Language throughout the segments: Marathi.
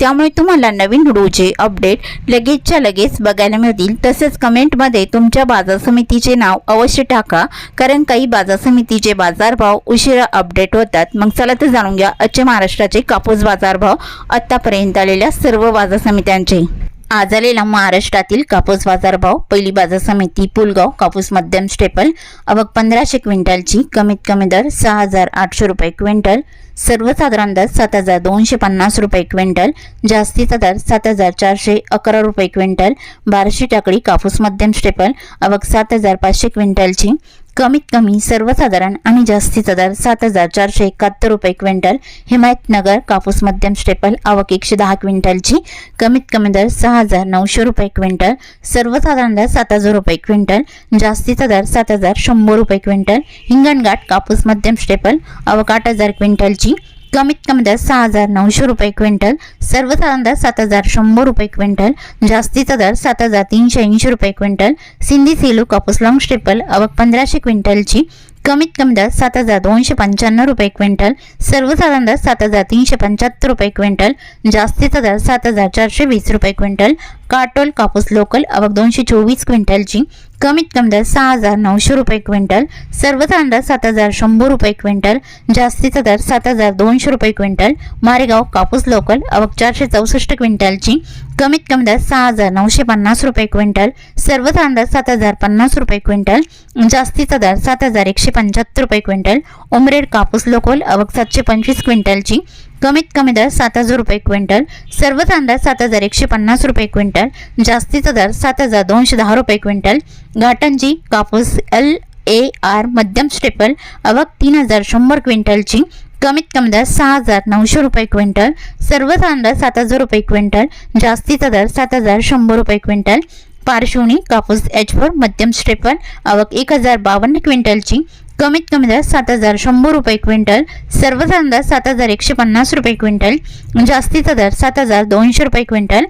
त्यामुळे तुम्हाला नवीन व्हिडिओचे अपडेट लगेचच्या लगेच बघायला मिळतील. तसेच कमेंटमध्ये तुमच्या बाजार समितीचे नाव अवश्य टाका कारण काही बाजार समितीचे बाजारभाव उशिरा अपडेट होतात. मग चला तर जाणून घ्या आजचे महाराष्ट्राचे कापूस बाजारभाव आत्तापर्यंत आलेल्या सर्व बाजार समित्यांचे. आज आलेला महाराष्ट्रातील कापूस बाजारभाव पहिली बाजार समिती पुलगाव कापूस मध्यम स्टेपल अवक पंधराशे क्विंटलची कमीत कमी दर सहा हजार आठशे रुपये क्विंटल सर्वसाधारण दर सात हजार दोनशे पन्नास रुपये क्विंटल जास्तीचा दर सात हजार चारशे अकरा रुपये क्विंटल बाराशे टाकळी कापूस मध्यम स्टेपल अवक सात हजार पाचशे क्विंटलची कमीत कमी सर्वसाधारण आणि जास्तीचा दर सात हजार चारशे एकाहत्तर रुपये क्विंटल हिमायतनगर कापूस मध्यम स्टेपल आवक एकशे दहा क्विंटलची कमीत कमी दर सहा हजार नऊशे रुपये क्विंटल सर्वसाधारण दर सात हजार रुपये क्विंटल जास्तीचा दर सात हजार शंभर रुपये क्विंटल हिंगणघाट कापूस मध्यम स्टेपल आवक आठ हजार क्विंटलची कमीत कमी दर सहा हजार नऊशे रुपये क्विंटल सर्वसाधारण दर सात हजार शंभर रुपये क्विंटल जास्तीचा दर सात हजार तीनशे ऐंशी रुपये क्विंटल सिंधी सेलू कापूस लॉंग स्टेपल अवक पंधराशे क्विंटलची कमीत कमी दर सात हजार दोनशे पंच्याण्णव रुपये क्विंटल सर्वसाधारण दर सात हजार तीनशे पंच्याहत्तर रुपये क्विंटल जास्तीचा दर सात हजार चारशे वीस रुपये क्विंटल काटोल कापूस लोकल अवक दोनशे चोवीस क्विंटलची. कमीत कमी दर सहा हजार नऊशे रुपये क्विंटल. सर्वचा अंदाज सात हजार शंभर रुपये क्विंटल. जास्तीचा दर सात हजार दोनशे रुपये क्विंटल. मारेगाव कापूस लोकल अवक चारशे चौसष्ट क्विंटलची. कमीत कमी दर सहा हजार नऊशे पन्नास रुपये क्विंटल. सर्वचा अंदाज सात हजार पन्नास रुपये क्विंटल. जास्तीचा दर सात हजार एकशे पंच्याहत्तर रुपये क्विंटल. उमरेड कापूस लोकल अवक सातशे पंचवीस क्विंटलची. कमीत कमी दर सात हजार रुपये क्विंटल सर्वच दर सात हजार एकशे पन्नास रुपये क्विंटल जास्तीचा दर सात हजार दोनशे दहा रुपये क्विंटल घाटंजी कापूस एल ए आर मध्यम स्टेपल अवक तीन हजार शंभर क्विंटलची कमीत कमी दर सहा हजार नऊशे रुपये क्विंटल सर्वच दर सात हजार रुपये क्विंटल जास्तीचा दर सात हजार शंभर रुपये क्विंटल पार्श्वनी कापूस एच फोर मध्यम स्टेपल आवक एक हजार बावन्न क्विंटलची कमीत कमी दर सात हजार शंभर रुपये क्विंटल सर्वसाधारण दर सात हजार एकशे पन्नास रुपये क्विंटल जास्तीचा दर सात हजार दोनशे रुपये क्विंटल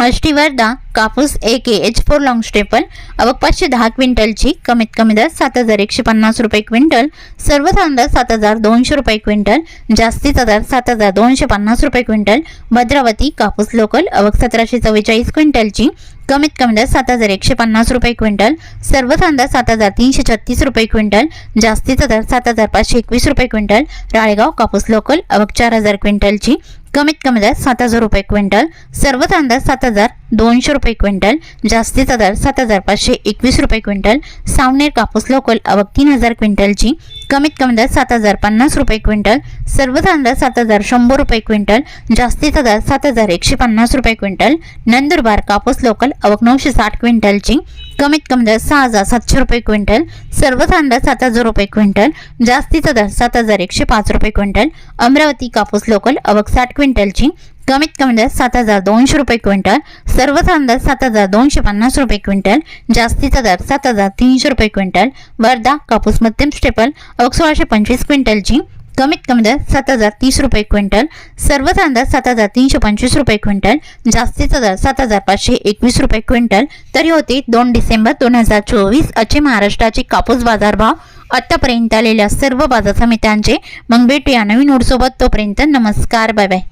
अष्टीवर्धा कापूस A K H four long staple अवक पाचशे दहा क्विंटलची कमीत कमी दर सात हजार एकशे पन्नास रुपये क्विंटल सर्वसाधारण दर सात हजार दोनशे रुपये क्विंटल जास्तीचा दर सात हजार दोनशे पन्नास रुपये क्विंटल भद्रावती कापूस लोकल अवक सतराशे चव्वेचाळीस क्विंटलची कमीत कमी दर सात हजार एकशे पन्नास रुपये क्विंटल सर्वसाधारण दर सात हजार तीनशे छत्तीस रुपये क्विंटल जास्तीचा दर सात हजार पाचशे एकवीस रुपये क्विंटल राळेगाव कापूस लोकल अवक चार हजार क्विंटलची कमीत कमी दर सात हजार रुपये क्विंटल सर्वसाधारण दर सात हजार दोनशे रुपये क्विंटल जास्तीचा दर सात हजार पाचशे एकवीस रुपये क्विंटल सावनेर कापूस लोकल अवक तीन हजार क्विंटलची कमीत कमी दर सात हजार पन्नास रुपये क्विंटल सर्वसाधारण दर सात हजार शंभर रुपये क्विंटल जास्तीचा दर सात हजार एकशे पन्नास रुपये क्विंटल नंदुरबार कापूस लोकल अवक नऊशे साठ क्विंटलची कमीत कमी दर सहा हजार सातशे रुपये क्विंटल सर्वसाधारण दर सात हजार रुपये क्विंटल जास्तीचा दर सात हजार एकशे पाच रुपये क्विंटल अमरावती कापूस लोकल अवक साठ क्विंटलची कमीत कमी दर सात हजार दोनशे रुपये क्विंटल सर्वसाधारण दर सात हजार दोनशे पन्नास रुपये क्विंटल जास्तीचा दर सात हजार तीनशे रुपये क्विंटल वर्धा कापूस मध्यम स्टेपल सोळाशे पंचवीस क्विंटलची कमीत कमी दर सात हजार तीस रुपये क्विंटल सर्वसाधारण दर सात हजार तीनशे पंचवीस रुपये क्विंटल जास्तीचा दर सात हजार पाचशे एकवीस रुपये क्विंटल. तरी होते दोन डिसेंबर दोन हजार चोवीस असे महाराष्ट्राचे कापूस बाजारभाव आत्तापर्यंत आलेल्या सर्व बाजार समित्यांचे मग भेटूया नवीन उडसोबत तोपर्यंत नमस्कार बाय बाय.